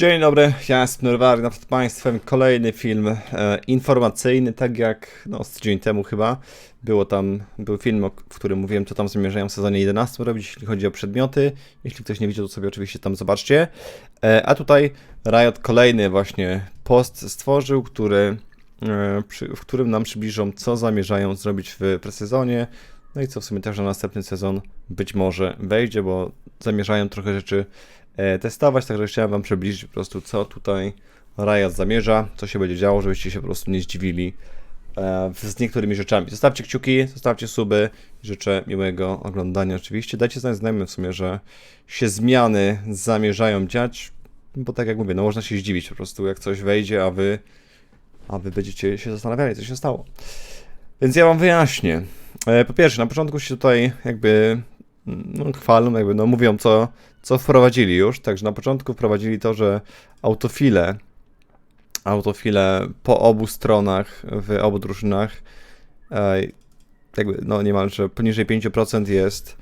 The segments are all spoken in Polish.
Dzień dobry, ja jestem Norwary, przed Państwem kolejny film e, informacyjny, tak jak no, z tydzień temu chyba. Było tam, był film, w którym mówiłem, co tam zamierzają w sezonie 11 robić, jeśli chodzi o przedmioty. Jeśli ktoś nie widział, to sobie oczywiście tam zobaczcie. E, a tutaj Riot kolejny właśnie post stworzył, który, e, przy, w którym nam przybliżą, co zamierzają zrobić w presezonie. No i co w sumie też na następny sezon być może wejdzie, bo zamierzają trochę rzeczy testować, także chciałem Wam przybliżyć po prostu, co tutaj Riot zamierza, co się będzie działo, żebyście się po prostu nie zdziwili e, z niektórymi rzeczami. Zostawcie kciuki, zostawcie suby, życzę miłego oglądania oczywiście. Dajcie znać znajomym w sumie, że się zmiany zamierzają dziać, bo tak jak mówię, no można się zdziwić po prostu, jak coś wejdzie, a Wy, a wy będziecie się zastanawiali, co się stało. Więc ja Wam wyjaśnię. E, Po pierwsze, na początku się tutaj jakby no, chwalą, jakby no, mówią, co, co wprowadzili już. Także na początku wprowadzili to, że autofile, autofile po obu stronach, w obu drużynach, e, jakby no niemalże poniżej 5% jest,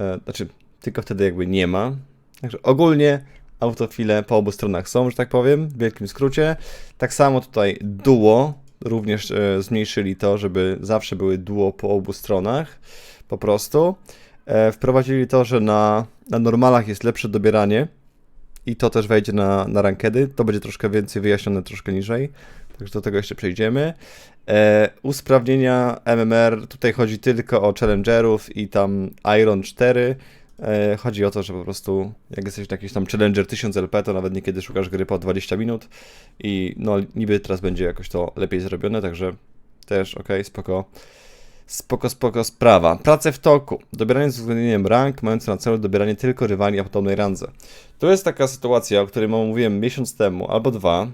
e, znaczy tylko wtedy jakby nie ma. Także ogólnie autofile po obu stronach są, że tak powiem, w wielkim skrócie. Tak samo tutaj duo również e, zmniejszyli to, żeby zawsze były duo po obu stronach, po prostu. E, wprowadzili to, że na, na normalach jest lepsze dobieranie i to też wejdzie na, na rankedy. To będzie troszkę więcej wyjaśnione troszkę niżej, także do tego jeszcze przejdziemy. E, usprawnienia MMR, tutaj chodzi tylko o challengerów i tam Iron 4. E, chodzi o to, że po prostu jak jesteś jakiś tam challenger 1000 LP, to nawet niekiedy szukasz gry po 20 minut i no niby teraz będzie jakoś to lepiej zrobione, także też ok, spoko. Spoko, spoko sprawa. Prace w toku. Dobieranie z uwzględnieniem rank, mające na celu dobieranie tylko rywali o podobnej randze. To jest taka sytuacja, o której mówiłem miesiąc temu albo dwa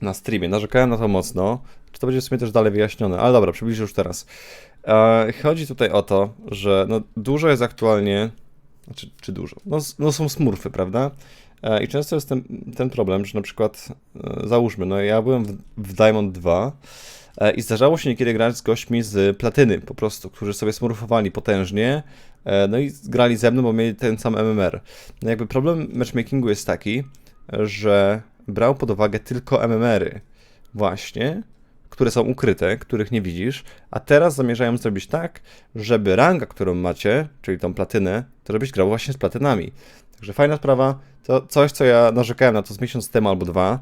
na streamie. Narzekałem na to mocno. Czy to będzie w sumie też dalej wyjaśnione? Ale dobra, przybliżę już teraz. E, chodzi tutaj o to, że no, dużo jest aktualnie. Znaczy, czy dużo? No, no są smurfy, prawda? E, I często jest ten, ten problem, że na przykład, e, załóżmy, no ja byłem w, w Diamond 2 e, i zdarzało się niekiedy grać z gośćmi z platyny po prostu, którzy sobie smurfowali potężnie, e, no i grali ze mną, bo mieli ten sam MMR. No jakby problem matchmakingu jest taki, że brał pod uwagę tylko MMR-y właśnie, które są ukryte, których nie widzisz, a teraz zamierzają zrobić tak, żeby ranga, którą macie, czyli tą platynę, to żebyś grał właśnie z platynami. Także fajna sprawa, to coś, co ja narzekałem na to z miesiąc temu albo dwa, e,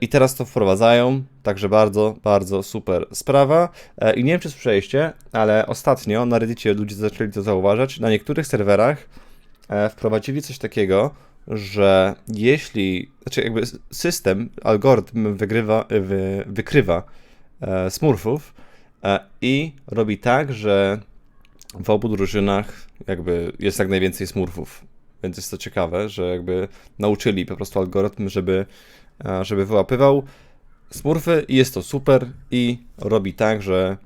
i teraz to wprowadzają, także bardzo, bardzo super sprawa. E, I nie wiem, czy słyszeliście, ale ostatnio na Reddicie ludzie zaczęli to zauważać. Na niektórych serwerach e, wprowadzili coś takiego, że jeśli, znaczy jakby system, algorytm wygrywa, wy, wykrywa e, smurfów e, i robi tak, że w obu drużynach jakby jest jak najwięcej smurfów. Więc jest to ciekawe, że jakby nauczyli po prostu algorytm, żeby, e, żeby wyłapywał smurfy i jest to super i robi tak, że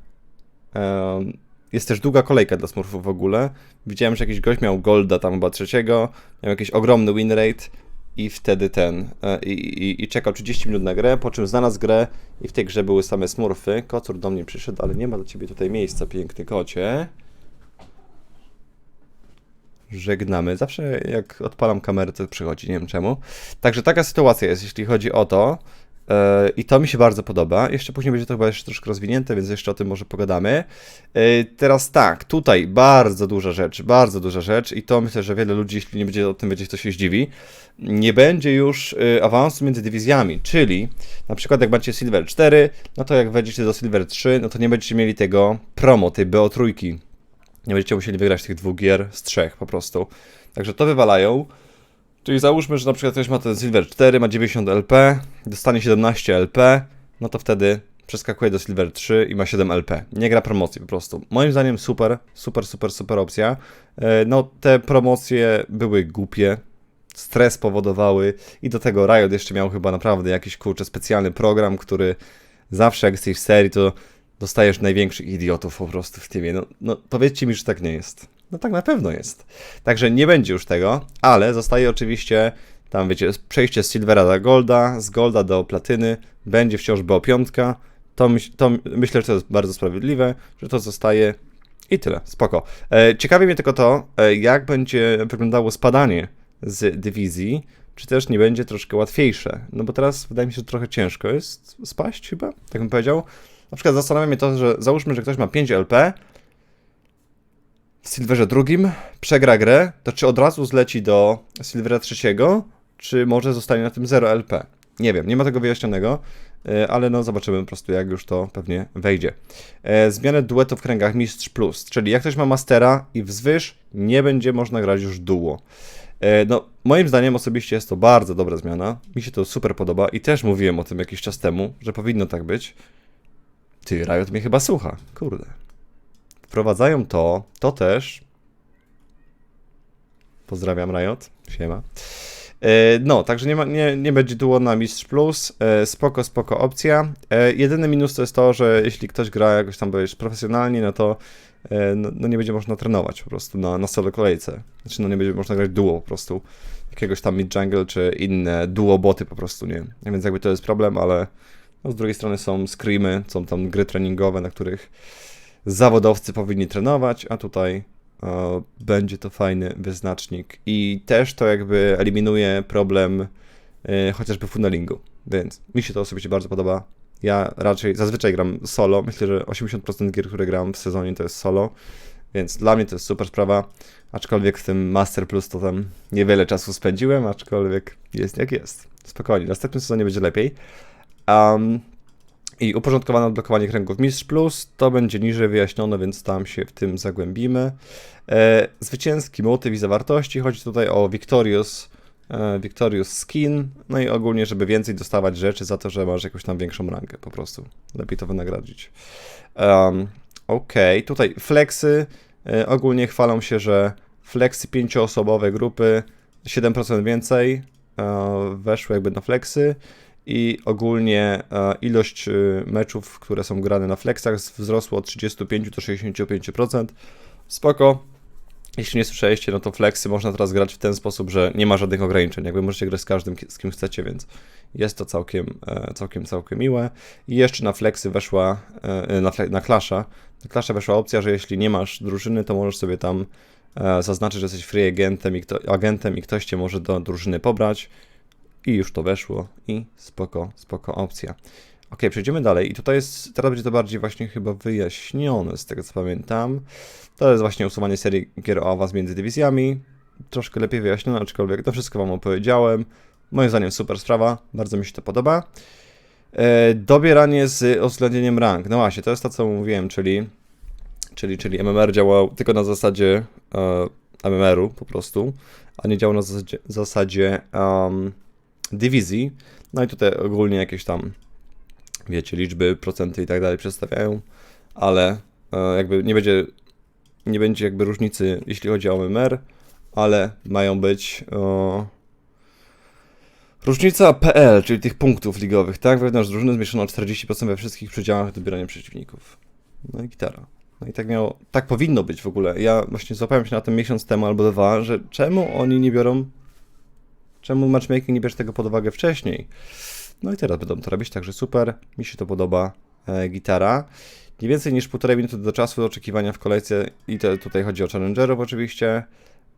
jest też długa kolejka dla smurfów w ogóle. Widziałem, że jakiś gość miał golda tam chyba trzeciego, miał jakiś ogromny win rate i wtedy ten, e, i, i, i czekał 30 minut na grę, po czym znalazł grę i w tej grze były same smurfy. Kocur do mnie przyszedł, ale nie ma dla ciebie tutaj miejsca, piękny kocie. Żegnamy. Zawsze jak odpalam kamerę, to przychodzi, nie wiem czemu. Także taka sytuacja jest, jeśli chodzi o to. E, I to mi się bardzo podoba. Jeszcze później będzie to chyba jeszcze troszkę rozwinięte, więc jeszcze o tym może pogadamy. E, Teraz tak, tutaj bardzo duża rzecz, bardzo duża rzecz i to myślę, że wiele ludzi, jeśli nie będzie o tym wiedzieć, to się zdziwi. Nie będzie już e, awansu między dywizjami, czyli na przykład jak macie Silver 4, no to jak wejdziecie do Silver 3, no to nie będziecie mieli tego promo, tej BO3. Nie będziecie musieli wygrać tych dwóch gier z trzech po prostu. Także to wywalają. Czyli załóżmy, że na przykład ktoś ma ten Silver 4, ma 90 LP, dostanie 17 LP, no to wtedy przeskakuje do Silver 3 i ma 7 LP. Nie gra promocji po prostu. Moim zdaniem super, super, super, super opcja. E, No te promocje były głupie, stres powodowały i do tego Riot jeszcze miał chyba naprawdę jakiś kurczę specjalny program, który zawsze jak jesteś w serii, to dostajesz największych idiotów po prostu w teamie. No, no powiedzcie mi, że tak nie jest. No tak na pewno jest. Także nie będzie już tego, ale zostaje oczywiście tam, wiecie, przejście z Silvera do Golda, z Golda do Platyny, będzie wciąż BO5. To, myśl, to myślę, że to jest bardzo sprawiedliwe, że to zostaje i tyle, spoko. E, ciekawi mnie tylko to, e, jak będzie wyglądało spadanie z dywizji, czy też nie będzie troszkę łatwiejsze. No bo teraz wydaje mi się, że trochę ciężko jest spaść chyba, tak bym powiedział. Na przykład zastanawia mnie to, że załóżmy, że ktoś ma 5 LP, w Silverze drugim przegra grę, to czy od razu zleci do Silvera trzeciego, czy może zostanie na tym 0 LP? Nie wiem, nie ma tego wyjaśnionego, e, ale no zobaczymy po prostu, jak już to pewnie wejdzie. E, Zmianę duetu w kręgach Mistrz Plus, czyli jak ktoś ma Mastera i wzwyż, nie będzie można grać już duo. E, No, moim zdaniem osobiście jest to bardzo dobra zmiana. Mi się to super podoba i też mówiłem o tym jakiś czas temu, że powinno tak być. Ty, Riot mnie chyba słucha. Kurde. Wprowadzają to, to też. Pozdrawiam Riot. Siema. E, No, także nie, ma, nie, nie będzie duo na Mistrz Plus. E, Spoko, spoko opcja. E, Jedyny minus to jest to, że jeśli ktoś gra jakoś tam wiesz, profesjonalnie, no to no, no nie będzie można trenować po prostu na, na solo kolejce. Znaczy, no nie będzie można grać duo po prostu. Jakiegoś tam mid jungle czy inne duo boty po prostu, nie? Więc jakby to jest problem, ale no, z drugiej strony są screamy, są tam gry treningowe, na których zawodowcy powinni trenować, a tutaj e, będzie to fajny wyznacznik. I też to jakby eliminuje problem e, chociażby funnelingu, więc mi się to osobiście bardzo podoba. Ja raczej zazwyczaj gram solo. Myślę, że 80% gier, które gram w sezonie to jest solo, więc dla mnie to jest super sprawa. Aczkolwiek w tym Master Plus to tam niewiele czasu spędziłem, aczkolwiek jest jak jest. Spokojnie, w następnym sezonie będzie lepiej. Um, i uporządkowane odblokowanie kręgów Mistrz Plus to będzie niżej wyjaśnione, więc tam się w tym zagłębimy. E, zwycięski motyw i zawartości. Chodzi tutaj o Victorious, e, Victorious Skin. No i ogólnie, żeby więcej dostawać rzeczy za to, że masz jakąś tam większą rangę po prostu. Lepiej to wynagrodzić. Um, Okej, tutaj flexy. E, ogólnie chwalą się, że flexy pięcioosobowe grupy 7% więcej e, weszły jakby na flexy i ogólnie e, ilość e, meczów, które są grane na flexach wzrosło od 35 do 65%. Spoko. Jeśli nie słyszeliście, no to flexy można teraz grać w ten sposób, że nie ma żadnych ograniczeń. Jakby możecie grać z każdym, z kim chcecie, więc jest to całkiem, e, całkiem, całkiem miłe. I jeszcze na flexy weszła, na, na Clasha, na Clasha weszła opcja, że jeśli nie masz drużyny, to możesz sobie tam zaznaczyć, że jesteś free agentem i, kto, agentem i ktoś cię może do drużyny pobrać. I już to weszło i spoko, spoko opcja. Ok, przejdziemy dalej i tutaj jest, teraz będzie to bardziej właśnie chyba wyjaśnione z tego co pamiętam. To jest właśnie usuwanie serii gier o awans między dywizjami. Troszkę lepiej wyjaśnione, aczkolwiek to wszystko wam opowiedziałem. Moim zdaniem super sprawa, bardzo mi się to podoba. E, dobieranie z uwzględnieniem rank. No właśnie, to jest to co mówiłem, czyli, czyli, czyli MMR działał tylko na zasadzie e, MMR-u po prostu, a nie działał na zasadzie, zasadzie um, dywizji. No i tutaj ogólnie jakieś tam, wiecie, liczby, procenty i tak dalej przedstawiają, ale e, jakby nie będzie, nie będzie jakby różnicy, jeśli chodzi o MMR, ale mają być o, różnica PL, czyli tych punktów ligowych, tak? Wewnątrz drużyny zmieszczono 40% we wszystkich przedziałach dobierania przeciwników. No i gitara. No i tak miało, tak powinno być w ogóle. Ja właśnie złapałem się na tym miesiąc temu albo dwa, że czemu oni nie biorą Czemu matchmaking nie bierze tego pod uwagę wcześniej? No i teraz będą to robić, także super. Mi się to podoba. E, gitara. Nie więcej niż półtorej minuty do czasu oczekiwania w kolejce i to, tutaj chodzi o challengerów oczywiście.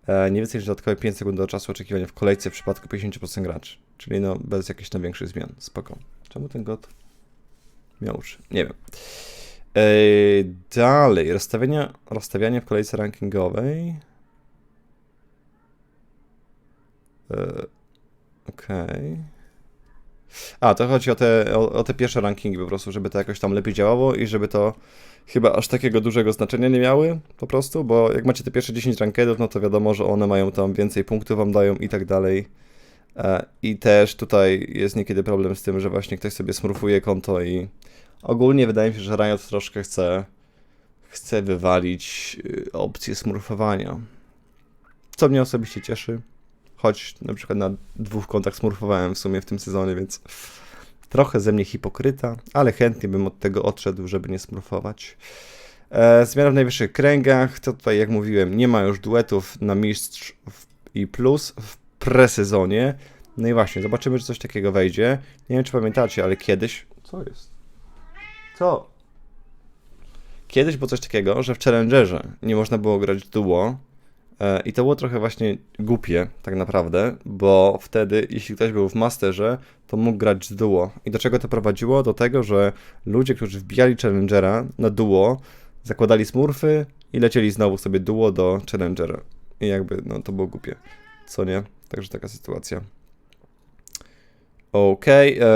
E, nie więcej niż dodatkowe 5 sekund do czasu oczekiwania w kolejce w przypadku 50% graczy. Czyli no bez jakichś tam większych zmian. Spoko. Czemu ten god miał uszy? Nie wiem. E, dalej. Rozstawianie, rozstawianie w kolejce rankingowej. E, Okej. A, to chodzi o te, o, o te pierwsze rankingi po prostu, żeby to jakoś tam lepiej działało i żeby to chyba aż takiego dużego znaczenia nie miały po prostu, bo jak macie te pierwsze 10 rankedów, no to wiadomo, że one mają tam więcej punktów wam dają i tak dalej. E, I też tutaj jest niekiedy problem z tym, że właśnie ktoś sobie smurfuje konto i ogólnie wydaje mi się, że Riot troszkę chce, chce wywalić y, opcję smurfowania. Co mnie osobiście cieszy, choć na przykład na dwóch kontach smurfowałem w sumie w tym sezonie, więc trochę ze mnie hipokryta, ale chętnie bym od tego odszedł, żeby nie smurfować. E, zmiana w najwyższych kręgach, to tutaj jak mówiłem, nie ma już duetów na mistrz i plus w presezonie. No i właśnie, zobaczymy, czy coś takiego wejdzie. Nie wiem, czy pamiętacie, ale kiedyś... Co jest? Co? Kiedyś było coś takiego, że w Challengerze nie można było grać duo, I to było trochę właśnie głupie, tak naprawdę, bo wtedy, jeśli ktoś był w masterze, to mógł grać z duo. I do czego to prowadziło? Do tego, że ludzie, którzy wbijali challengera na duo, zakładali smurfy i lecieli znowu sobie duo do challengera. I jakby, no to było głupie. Co nie? Także taka sytuacja. Okej, e,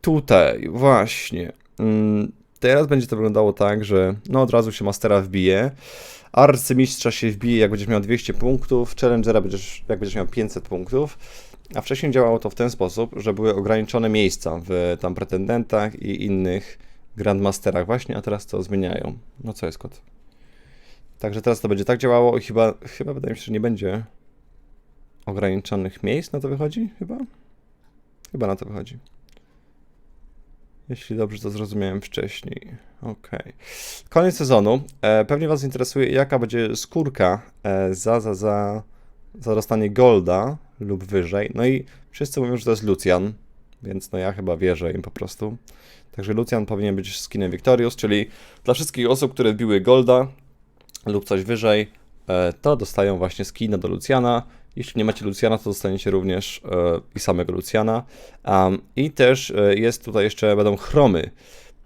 tutaj właśnie. Mm, teraz będzie to wyglądało tak, że no od razu się mastera wbije. Arcymistrza się wbije, jak będziesz miał 200 punktów, Challengera będziesz, jak będziesz miał 500 punktów. A wcześniej działało to w ten sposób, że były ograniczone miejsca w tam pretendentach i innych Grandmasterach właśnie, a teraz to zmieniają. No co jest kot? Także teraz to będzie tak działało i chyba, chyba wydaje mi się, że nie będzie ograniczonych miejsc, na to wychodzi? Chyba? Chyba na to wychodzi. Jeśli dobrze to zrozumiałem wcześniej. Okej. Koniec sezonu. E, pewnie Was interesuje, jaka będzie skórka e, za, za, za, za dostanie Golda lub wyżej. No i wszyscy mówią, że to jest Lucian, więc no ja chyba wierzę im po prostu. Także Lucian powinien być skinem Victorious, czyli dla wszystkich osób, które wbiły Golda lub coś wyżej, e, to dostają właśnie skina do Luciana. Jeśli nie macie Luciana, to dostaniecie również e, i samego Luciana. I też e, jest tutaj jeszcze, będą chromy.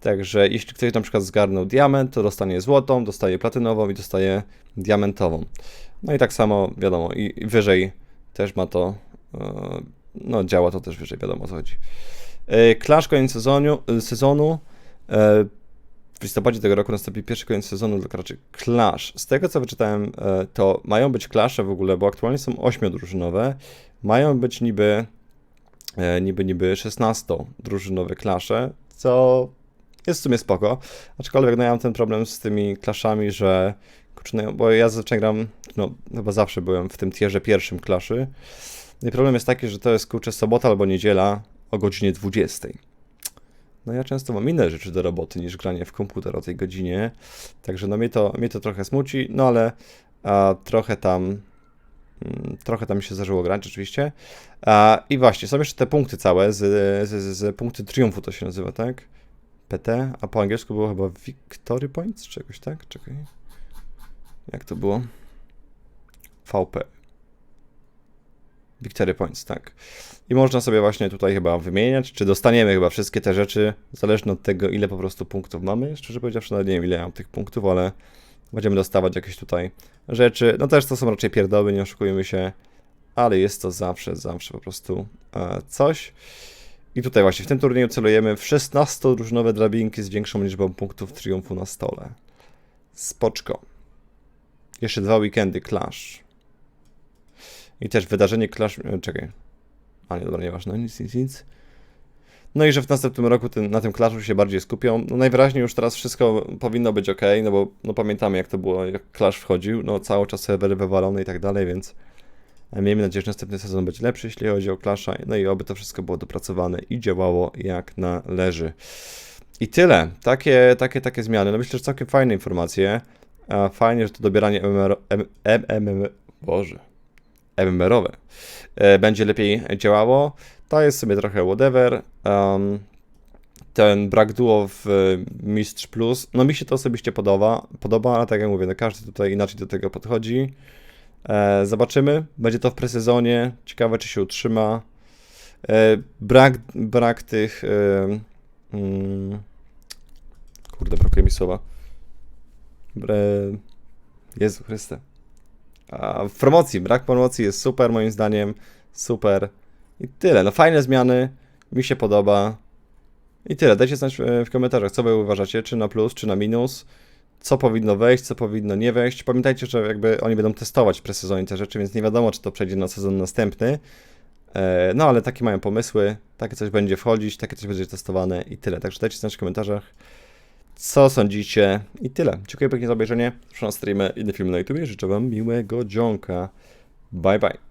Także jeśli ktoś na przykład zgarnął diament, to dostanie złotą, dostaje platynową i dostaje diamentową. No i tak samo, wiadomo, i, wyżej też ma to, e, no działa to też wyżej, wiadomo o co chodzi. E, Clash koniec sezonu, sezonu w listopadzie tego roku nastąpi pierwszy koniec sezonu dla graczy Clash. Z tego co wyczytałem, e, to mają być Clasze w ogóle, bo aktualnie są ośmiodrużynowe. Mają być niby, e, niby, niby 16-drużynowe Clasze, co jest w sumie spoko. Aczkolwiek no ja mam ten problem z tymi Clashami, że no, bo ja zazwyczaj gram, no chyba zawsze byłem w tym tierze pierwszym Claszy. No i problem jest taki, że to jest kurczę sobota albo niedziela o godzinie 20. No ja często mam inne rzeczy do roboty niż granie w komputer o tej godzinie, także no mnie to, mnie to trochę smuci, no ale a, trochę tam mm, trochę tam się zdarzyło grać oczywiście. A, I właśnie, są jeszcze te punkty całe, z, z, z, punkty triumfu to się nazywa, tak? PT, a po angielsku było chyba Victory Points, czegoś tak? Czekaj. Jak to było? VP. Victory Points, tak. I można sobie właśnie tutaj chyba wymieniać, czy dostaniemy chyba wszystkie te rzeczy, zależnie od tego, ile po prostu punktów mamy. Szczerze powiedziawszy, nawet nie wiem, ile mam tych punktów, ale będziemy dostawać jakieś tutaj rzeczy. No też to są raczej pierdoły, nie oszukujmy się, ale jest to zawsze, zawsze po prostu e, coś. I tutaj właśnie w tym turnieju celujemy w 16 różnowe drabinki z większą liczbą punktów triumfu na stole. Spoczko. Jeszcze dwa weekendy Clash. I też wydarzenie Clash... e, Czekaj. A nie, dobra, nieważne, nic, nic, nic. No i że w następnym roku tym, na tym Clashu się bardziej skupią. No najwyraźniej już teraz wszystko powinno być ok, no bo no pamiętamy jak to było, jak Clash wchodził, no cały czas serwery wywalone i tak dalej, więc e, miejmy nadzieję, że następny sezon będzie lepszy, jeśli chodzi o Clasha, no i oby to wszystko było dopracowane i działało jak należy. I tyle. Takie, takie, takie zmiany. No myślę, że całkiem fajne informacje. Fajnie, że to dobieranie MMR, M- Boże, MMR-owe e, będzie lepiej działało. To jest sobie trochę whatever. Um, ten brak duo w e, Mistrz Plus, no mi się to osobiście podoba, podoba, ale tak jak mówię, no każdy tutaj inaczej do tego podchodzi. E, zobaczymy, będzie to w presezonie, ciekawe czy się utrzyma. E, brak, brak tych, e, mm, kurde, brakuje mi słowa. Bre, Jezu Chryste. W promocji, brak promocji jest super moim zdaniem, super. I tyle, no fajne zmiany, mi się podoba. I tyle, dajcie znać w komentarzach, co wy uważacie, czy na plus, czy na minus, co powinno wejść, co powinno nie wejść. Pamiętajcie, że jakby oni będą testować w presezonie te rzeczy, więc nie wiadomo, czy to przejdzie na sezon następny. E, No ale takie mają pomysły, takie coś będzie wchodzić, takie coś będzie testowane i tyle. Także dajcie znać w komentarzach, co sądzicie i tyle. Dziękuję pięknie za obejrzenie. Proszę na streamy, inny film na YouTube. Życzę wam miłego dzionka. Bye bye.